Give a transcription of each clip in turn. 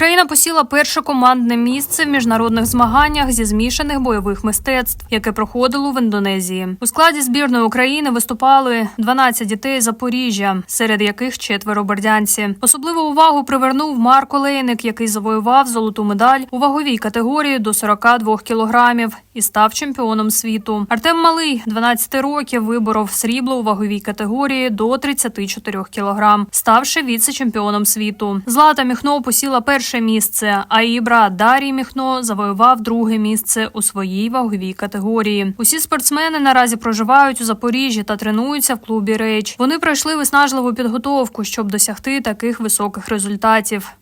Україна посіла перше командне місце в міжнародних змаганнях зі змішаних бойових мистецтв, яке проходило в Індонезії. У складі збірної України виступали 12 дітей Запоріжжя, серед яких четверо бердянці. Особливу увагу привернув Марко Лейник, який завоював золоту медаль у ваговій категорії до 42 кілограмів і став чемпіоном світу. Артем Малий, 12 років, виборов срібло у ваговій категорії до 34 кілограм, ставши віце-чемпіоном світу. Злата Міхно посіла перше місце, а її брат Дарій Міхно завоював друге місце у своїй ваговій категорії. Усі спортсмени наразі проживають у Запоріжжі та тренуються в клубі Рейч. Вони пройшли виснажливу підготовку, щоб досягти таких високих результатів.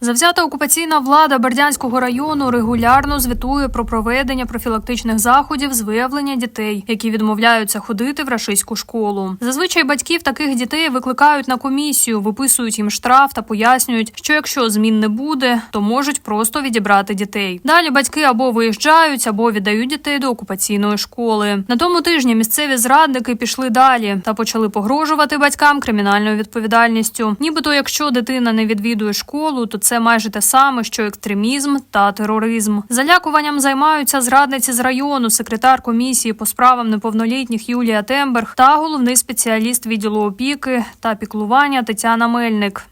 Завзята окупаційна влада Бердянського району регулярно звітує про проведення профілактичних заходів з виявлення дітей, які відмовляються ходити в рашистську школу. Зазвичай батьків таких дітей викликають на комісію, виписують їм штраф та пояснюють, що якщо змін не буде, то можуть просто відібрати дітей. Далі батьки або виїжджають, або віддають дітей до окупаційної школи. На тому тижні місцеві зрадники пішли далі та почали погрожувати батькам кримінальною відповідальністю. Нібито, якщо дитина не відвідує школу, то це майже те саме, що екстремізм та тероризм. Залякуванням займаються зрадниці з району, секретар комісії по справам неповнолітніх Юлія Темберг та головний спеціаліст відділу опіки та піклування Тетяна Мельник.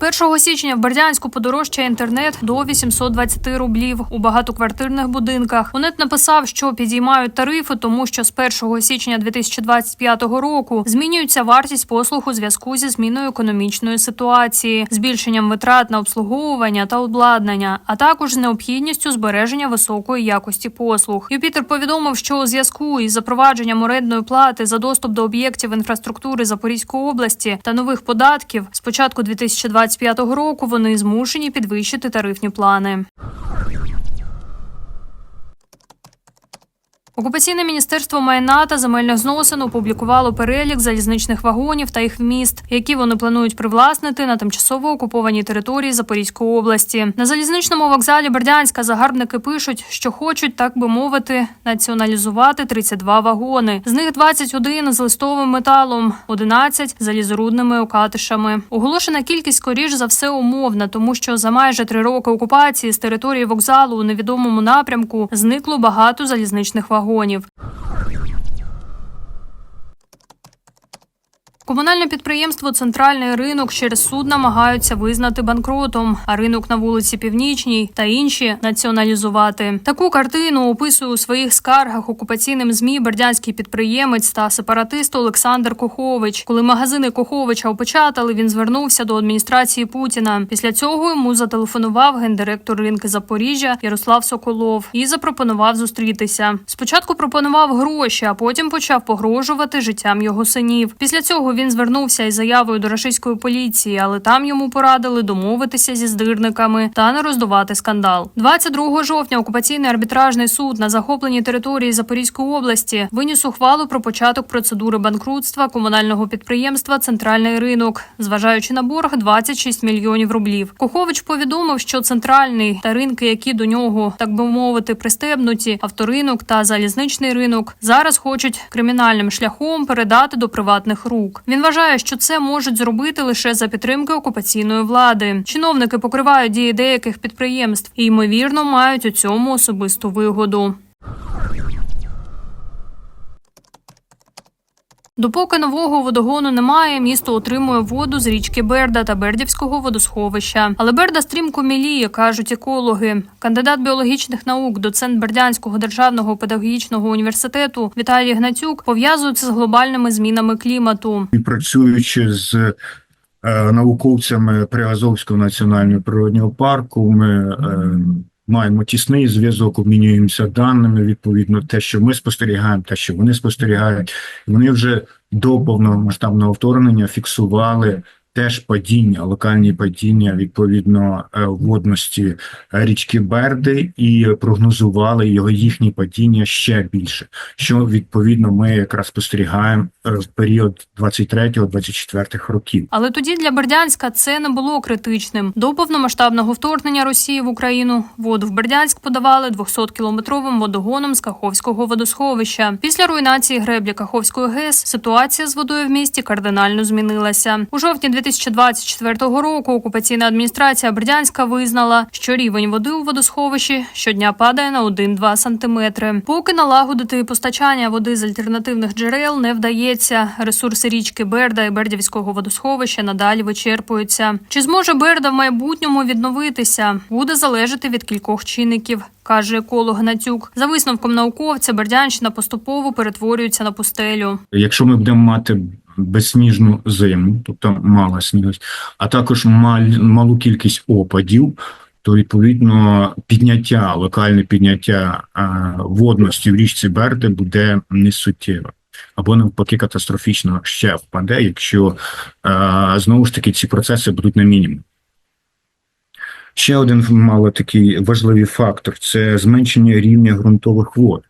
З 1 січня в Бердянську подорожчає інтернет до 820 рублів у багатоквартирних будинках. Унет написав, що підіймають тарифи, тому що з 1 січня 2025 року змінюється вартість послуг у зв'язку зі зміною економічної ситуації, збільшенням витрат на обслуговування та обладнання, а також з необхідністю збереження високої якості послуг. Юпітер повідомив, що у зв'язку із запровадженням орендної плати за доступ до об'єктів інфраструктури Запорізької області та нових податків з початку 2025 2025 року вони змушені підвищити тарифні плани. Окупаційне міністерство майна та земельних зносин опублікувало перелік залізничних вагонів та їх вміст, які вони планують привласнити на тимчасово окупованій території Запорізької області. На залізничному вокзалі Бердянська загарбники пишуть, що хочуть, так би мовити, націоналізувати 32 вагони. З них 21 з листовим металом, 11 – залізорудними окатишами. Оголошена кількість скоріш за все умовна, тому що за майже три роки окупації з території вокзалу у невідомому напрямку зникло багато залізничних вагонів вагонів. Комунальне підприємство Центральний ринок через суд намагаються визнати банкротом, а ринок на вулиці Північній та інші націоналізувати. Таку картину описує у своїх скаргах окупаційним змі бердянський підприємець та сепаратист Олександр Кохович. Коли магазини Коховича опечатали, він звернувся до адміністрації Путіна. Після цього йому зателефонував гендиректор ринки Запоріжжя Ярослав Соколов і запропонував зустрітися. Спочатку пропонував гроші, а потім почав погрожувати життям його синів. Після цього він звернувся із заявою до рашистської поліції, але там йому порадили домовитися зі здирниками та не роздувати скандал. 22 жовтня окупаційний арбітражний суд на захопленій території Запорізької області виніс ухвалу про початок процедури банкрутства комунального підприємства Центральний ринок, зважаючи на борг 26 мільйонів рублів. Кохович повідомив, що центральний та ринки, які до нього так би мовити, пристебнуті, авторинок та залізничний ринок, зараз хочуть кримінальним шляхом передати до приватних рук. Він вважає, що це можуть зробити лише за підтримки окупаційної влади. Чиновники покривають дії деяких підприємств і ймовірно мають у цьому особисту вигоду. Допоки нового водогону немає, місто отримує воду з річки Берда та Бердівського водосховища. Але Берда стрімко міліє, кажуть екологи. Кандидат біологічних наук, доцент Бердянського державного педагогічного університету Віталій Гнатюк пов'язується з глобальними змінами клімату. І працюючи з е, науковцями Приазовського національного природнього парку, ми е, маємо тісний зв'язок, обмінюємося даними. Відповідно, те, що ми спостерігаємо, те, що вони спостерігають, вони вже до повномасштабного вторгнення фіксували теж падіння, локальні падіння відповідно е, водності річки Берди, і прогнозували його їхні падіння ще більше. Що відповідно ми якраз спостерігаємо е, в період 23-24 років. Але тоді для Бердянська це не було критичним. До повномасштабного вторгнення Росії в Україну воду в Бердянськ подавали 200-кілометровим водогоном з Каховського водосховища. Після руйнації греблі Каховської ГЕС ситуація з водою в місті кардинально змінилася. У жовтні 2024 року окупаційна адміністрація Бердянська визнала, що рівень води у водосховищі щодня падає на 1-2 сантиметри. Поки налагодити постачання води з альтернативних джерел не вдається. Ресурси річки Берда і Бердівського водосховища надалі вичерпуються. Чи зможе Берда в майбутньому відновитися? Буде залежати від кількох чинників. Каже еколог Гнатюк. За висновком науковця, Бердянщина поступово перетворюється на пустелю. Якщо ми будемо мати безсніжну зиму, тобто мало снігу, а також мал- малу кількість опадів, то відповідно підняття, локальне підняття водності в річці Берди буде несуттєве. Або навпаки катастрофічно ще впаде, якщо знову ж таки ці процеси будуть на мінімум. Ще один мало такий важливий фактор це зменшення рівня ґрунтових вод.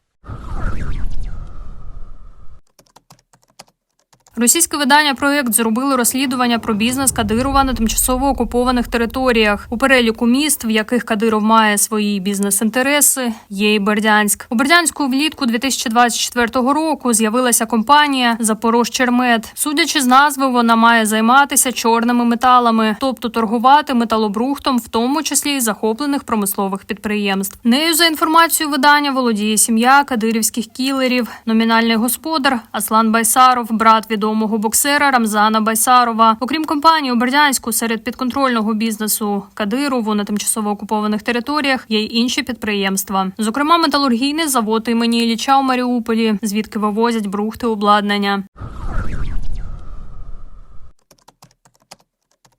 Російське видання проєкт зробило розслідування про бізнес Кадирова на тимчасово окупованих територіях. У переліку міст, в яких Кадиров має свої бізнес-інтереси, є і Бердянськ. У Бердянську влітку 2024 року з'явилася компанія Запорожчермет. Судячи з назви, вона має займатися чорними металами, тобто торгувати металобрухтом, в тому числі й захоплених промислових підприємств. Нею за інформацією видання володіє сім'я кадирівських кілерів, номінальний господар Аслан Байсаров, брат відомого боксера Рамзана Байсарова. Окрім компанії у Бердянську, серед підконтрольного бізнесу Кадирову на тимчасово окупованих територіях є й інші підприємства, зокрема металургійний завод імені Ілліча у Маріуполі, звідки вивозять брухти обладнання.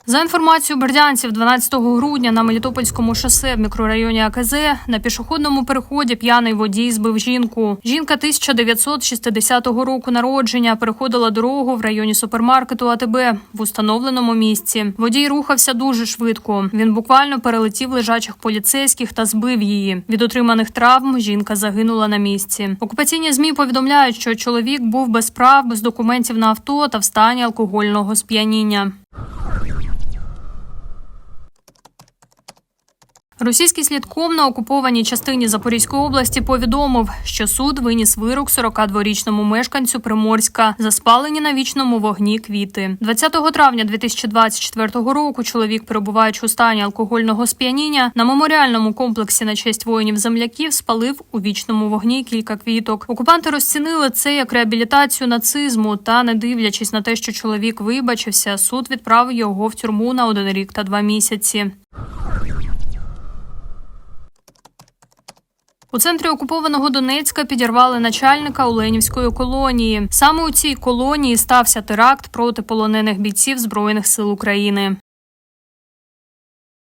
За інформацією бердянців, 12 грудня на Мелітопольському шосе в мікрорайоні АКЗ на пішохідному переході п'яний водій збив жінку. Жінка 1960 року народження переходила дорогу в районі супермаркету АТБ в установленому місці. Водій рухався дуже швидко. Він буквально перелетів лежачих поліцейських та збив її. Від отриманих травм жінка загинула на місці. Окупаційні змі повідомляють, що чоловік був без прав, без документів на авто та в стані алкогольного сп'яніння. Російський слідком на окупованій частині Запорізької області повідомив, що суд виніс вирок 42-річному мешканцю Приморська за спалені на вічному вогні квіти. 20 травня 2024 року чоловік, перебуваючи у стані алкогольного сп'яніння, на меморіальному комплексі на честь воїнів земляків спалив у вічному вогні кілька квіток. Окупанти розцінили це як реабілітацію нацизму та, не дивлячись на те, що чоловік вибачився, суд відправив його в тюрму на один рік та два місяці. У центрі окупованого Донецька підірвали начальника Оленівської колонії. Саме у цій колонії стався теракт проти полонених бійців Збройних сил України.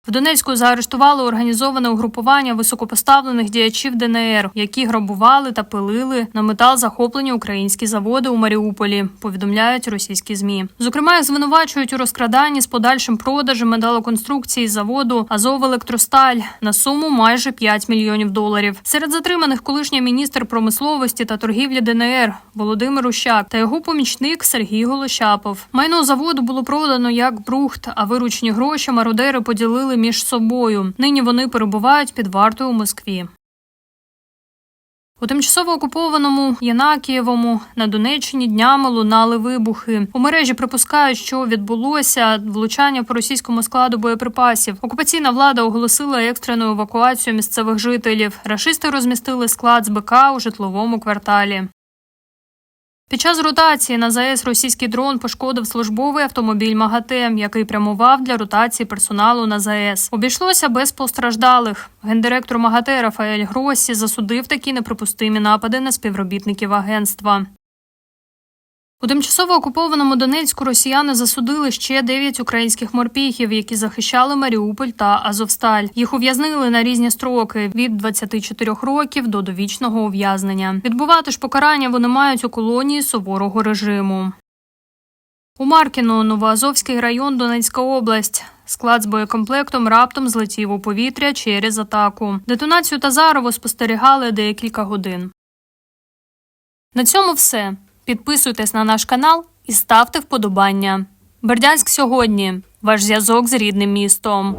В Донецьку заарештували організоване угрупування високопоставлених діячів ДНР, які грабували та пилили на метал захоплені українські заводи у Маріуполі. Повідомляють російські змі. Зокрема, їх звинувачують у розкраданні з подальшим продажем металоконструкції заводу Азов Електросталь на суму майже 5 мільйонів доларів. Серед затриманих колишній міністр промисловості та торгівлі ДНР Володимир Ущак та його помічник Сергій Голощапов. Майно заводу було продано як брухт, а виручені гроші мародери поділили між собою. Нині вони перебувають під вартою у Москві. У тимчасово окупованому Янакієвому на Донеччині днями лунали вибухи. У мережі припускають, що відбулося влучання по російському складу боєприпасів. Окупаційна влада оголосила екстрену евакуацію місцевих жителів. Рашисти розмістили склад з БК у житловому кварталі. Під час ротації на ЗАЕС російський дрон пошкодив службовий автомобіль МАГАТЕ, який прямував для ротації персоналу на ЗАЕС. Обійшлося без постраждалих. Гендиректор МАГАТЕ Рафаель Гросі засудив такі неприпустимі напади на співробітників агентства. У тимчасово окупованому Донецьку росіяни засудили ще дев'ять українських морпіхів, які захищали Маріуполь та Азовсталь. Їх ув'язнили на різні строки від 24 років до довічного ув'язнення. Відбувати ж покарання вони мають у колонії суворого режиму. У Маркіно, Новоазовський район, Донецька область. Склад з боєкомплектом раптом злетів у повітря через атаку. Детонацію Тазарово спостерігали декілька годин. На цьому все. Підписуйтесь на наш канал і ставте вподобання. Бердянськ сьогодні. Ваш зв'язок з рідним містом.